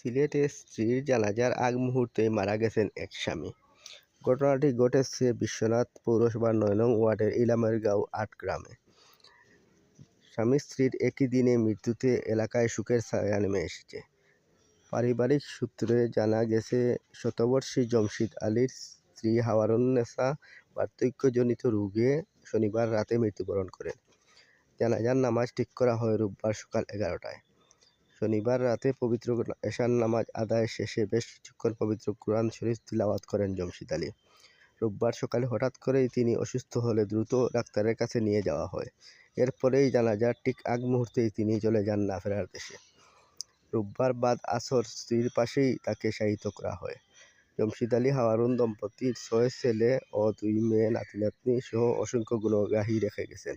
সিলেটে স্ত্রীর জানাজার আগ মুহূর্তে মারা গেছেন এক স্বামী। ঘটনাটি ঘটেছে বিশ্বনাথ পৌরসভার নয় নং ওয়ার্ডের ইলামেরগাঁও আট গ্রামে। স্বামী স্ত্রীর একই দিনে মৃত্যুতে এলাকায় শোকের ছায়া নেমে এসেছে। পারিবারিক সূত্রে জানা গেছে, শতবর্ষী জমশিদ আলীর স্ত্রী হাওয়ারুন্নেসা বার্ধক্যজনিত রোগে শনিবার রাতে মৃত্যুবরণ করেন। জানাজার নামাজ ঠিক করা হয় রোববার সকাল এগারোটায়। শনিবার রাতে পবিত্র এশার নামাজ আদায় শেষে বেশ কিছুক্ষণ পবিত্র কোরআন শরীফ তিলাওয়াত করেন জমশিদ আলী। রোববার সকালে হঠাৎ করেই তিনি অসুস্থ হলে দ্রুত ডাক্তারের কাছে নিয়ে যাওয়া হয়। এরপরেই জানাজার ঠিক আগ মুহূর্তেই তিনি চলে যান না ফেরার দেশে। রোববার বাদ আসর স্ত্রীর পাশেই তাকে শায়িত করা হয়। জমশিদ আলী হাওয়ারুন দম্পতির ছয় ছেলে ও দুই মেয়ে নাতি নাতনি সহ অসংখ্য গুণগ্রাহী রেখে গেছেন।